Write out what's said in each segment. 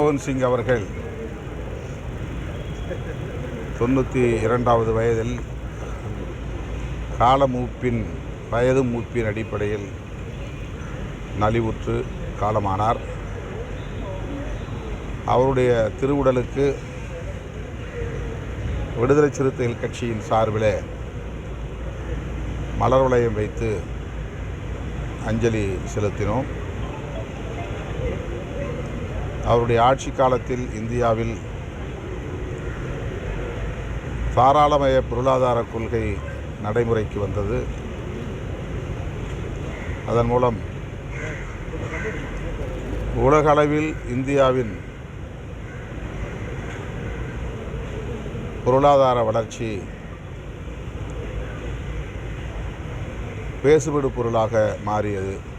மன்மோகன் சிங் அவர்கள் தொண்ணூற்றி இரண்டாவது வயதில் காலமூப்பின் வயது மூப்பின் அடிப்படையில் நலிவுற்று காலமானார். அவருடைய திருவுடலுக்கு விடுதலை சிறுத்தைகள் கட்சியின் சார்பில் மலர் வளையம் வைத்து அஞ்சலி செலுத்தினோம். அவருடைய ஆட்சி காலத்தில் இந்தியாவில் தாராளமய பொருளாதார கொள்கை நடைமுறைக்கு வந்தது. அதன் மூலம் உலகளவில் இந்தியாவின் பொருளாதார வளர்ச்சி பேசுபடு பொருளாக மாறியது.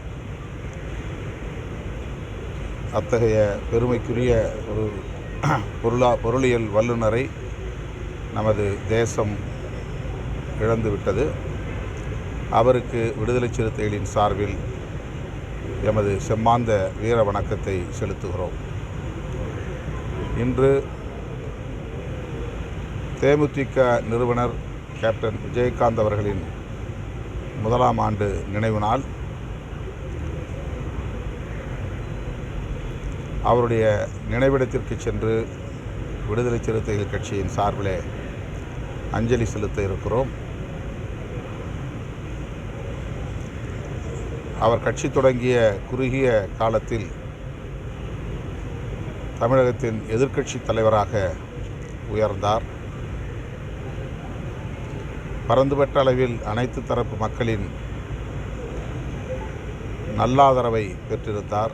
அத்தகைய பெருமைக்குரிய ஒரு பொருளா பொருளியல் வல்லுநரை நமது தேசம் இழந்துவிட்டது அவருக்கு விடுதலை சிறுத்தைகளின் சார்பில் எமது செம்மாந்த வீர வணக்கத்தை செலுத்துகிறோம். இன்று தேமுதிக நிறுவனர் கேப்டன் விஜயகாந்த் அவர்களின் முதலாம் ஆண்டு நினைவு நாள். அவருடைய நினைவிடத்திற்கு சென்று விடுதலை சிறுத்தைகள் கட்சியின் சார்பிலே அஞ்சலி செலுத்த இருக்கிறோம். அவர் கட்சி தொடங்கிய குறுகிய காலத்தில் தமிழகத்தின் எதிர்க்கட்சி தலைவராக உயர்ந்தார். பரந்துபட்ட அளவில் அனைத்து தரப்பு மக்களின் நல்லாதரவை பெற்றிருந்தார்.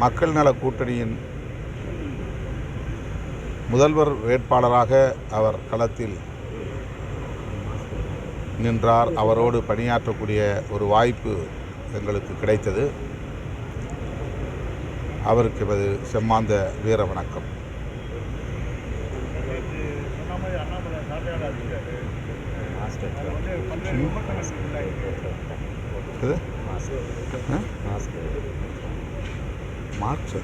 மக்கள் நல கூட்டணியின் முதல்வர் வேட்பாளராக அவர் களத்தில் நின்றார். அவரோடு பணியாற்றக்கூடிய ஒரு வாய்ப்பு எங்களுக்கு கிடைத்தது. அவருக்கு எமது செம்மாந்த வீர வணக்கம். இது? மார்ச்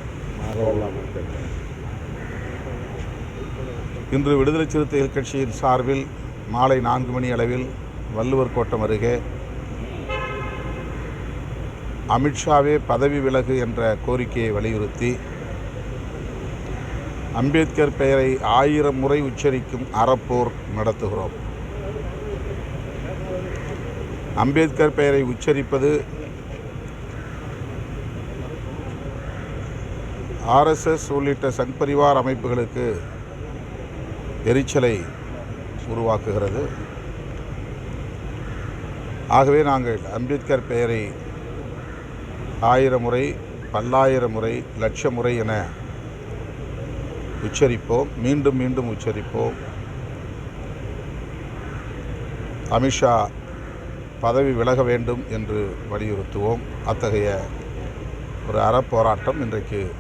இன்று விடுதலை சிறுத்தைகள் கட்சியின் சார்பில் மாலை நான்கு மணி அளவில் வள்ளுவர் கோட்டம் அருகே அமித்ஷாவே பதவி விலகு என்ற கோரிக்கையை வலியுறுத்தி அம்பேத்கர் பெயரை ஆயிரம் முறை உச்சரிக்கும் அறப்போர் நடத்துகிறோம். அம்பேத்கர் பெயரை உச்சரிப்பது ஆர்எஸ்எஸ் உள்ளிட்ட சங்பரிவார் அமைப்புகளுக்கு எரிச்சலை உருவாக்குகிறது. ஆகவே நாங்கள் அம்பேத்கர் பெயரை ஆயிரம் முறை பல்லாயிரம் முறை லட்ச முறை என உச்சரிப்போம். மீண்டும் மீண்டும் உச்சரிப்போம். அமித்ஷா பதவி விலக வேண்டும் என்று வலியுறுத்துவோம். அத்தகைய ஒரு அறப்போராட்டம் இன்றைக்கு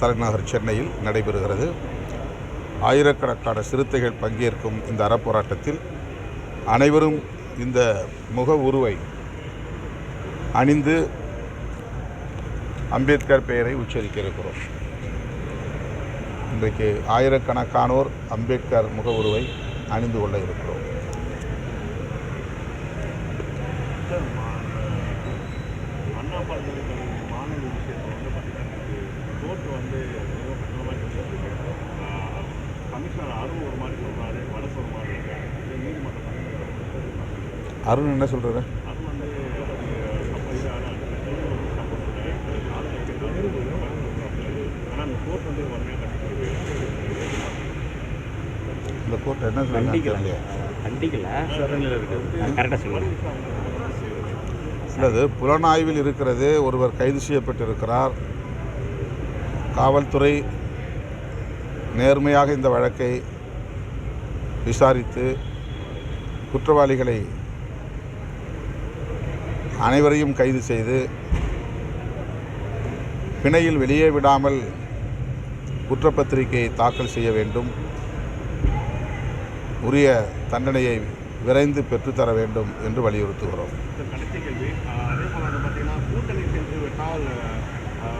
தலைநகர் சென்னையில் நடைபெறுகிறது. ஆயிரக்கணக்கான சிறுத்தைகள் பங்கேற்கும் இந்த அறப்போராட்டத்தில் அனைவரும் இந்த முக உருவை அணிந்து அம்பேத்கர் பெயரை உச்சரிக்க இருக்கிறோம் இன்றைக்கு ஆயிரக்கணக்கானோர் அம்பேத்கர் முக உருவை அணிந்து கொள்ள இருக்கிறோம். அண்ணா பல்கலைக்கழக கோர்ட்டு வந்து ஏதோ கட்டுற மாதிரி கமிஷனர் அருண் ஒரு மாதிரி சொல்கிறாரு வடசு ஒரு மாதிரி இருக்காரு. இது அருண் என்ன சொல்கிறாரு வந்து ஆனால் அந்த கோர்ட் வந்து இந்த கோர்ட் என்ன சொல்லுங்க. கண்டிக்கல. கரெக்டாக சொல்லுங்கள் இல்லது புலனாய்வில் இருக்கிறது ஒருவர் கைது செய்யப்பட்டிருக்கிறார். காவல்துறை நேர்மையாக இந்த வழக்கை விசாரித்து குற்றவாளிகளை அனைவரையும் கைது செய்து பிணையில் வெளியே விடாமல் குற்றப்பத்திரிகையை தாக்கல் செய்ய வேண்டும். உரிய தண்டனையை விரைந்து பெற்றுத்தர வேண்டும் என்று வலியுறுத்துகிறோம்.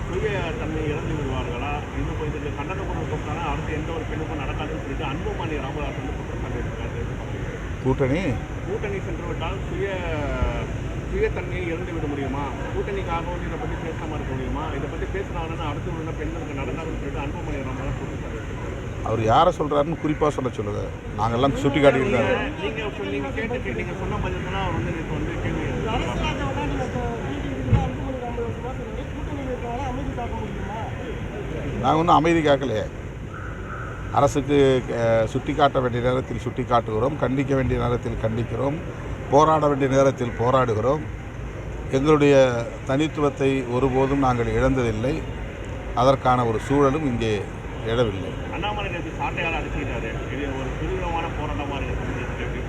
சுய தன்மை இழந்து விடுவார்களா? இது போய் இதுக்கு கண்டன குரல் கொடுத்தானா? அடுத்து எந்த ஒரு பெண்ணுக்கும் நடக்காதுன்னு சொல்லிட்டு அன்புமணி ராமதாஸ் வந்து குற்றம் சாட்டியிருக்காரு கூட்டணி? கூட்டணி சென்று விட்டால் சுய சுயத்தன்மையை இழந்து விட முடியுமா? கூட்டணிக்காக வந்து இதை பற்றி பேசாமல் இருக்க முடியுமா? இதை பற்றி பேசுனாங்கன்னா அடுத்து உள்ள பெண்களுக்கு நடந்தாங்கன்னு சொல்லிட்டு அன்புமணி ராமதாஸ் குற்றம் சாட்டியிருக்காரு அவர் யாரை சொல்கிறாருன்னு குறிப்பாக சொல்ல சொல்லுங்க. நாங்கள்லாம் சுட்டி காட்டியிருக்காரு நீங்க சொல்~ நீங்க கேட்டு நீங்க சொன்ன பதில் தான் அவர் வந்து நாங்கள் ஒன்றும் அமைதி காக்கலையே அரசுக்கு சுட்டி காட்ட வேண்டிய நேரத்தில் சுட்டி காட்டுகிறோம் கண்டிக்க வேண்டிய நேரத்தில் கண்டிக்கிறோம் போராட வேண்டிய நேரத்தில் போராடுகிறோம். எங்களுடைய தனித்துவத்தை ஒருபோதும் நாங்கள் இழந்ததில்லை. அதற்கான ஒரு சூழலும் இங்கே எழவில்லை.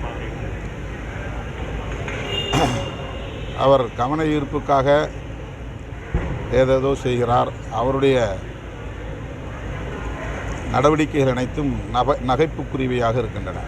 பார்க்குறீங்க? அவர் கவன ஈர்ப்புக்காக ஏதேதோ செய்கிறார். அவருடைய நடவடிக்கைகள் அனைத்தும் நகை நகைப்புக்குரியவையாக இருக்கின்றன.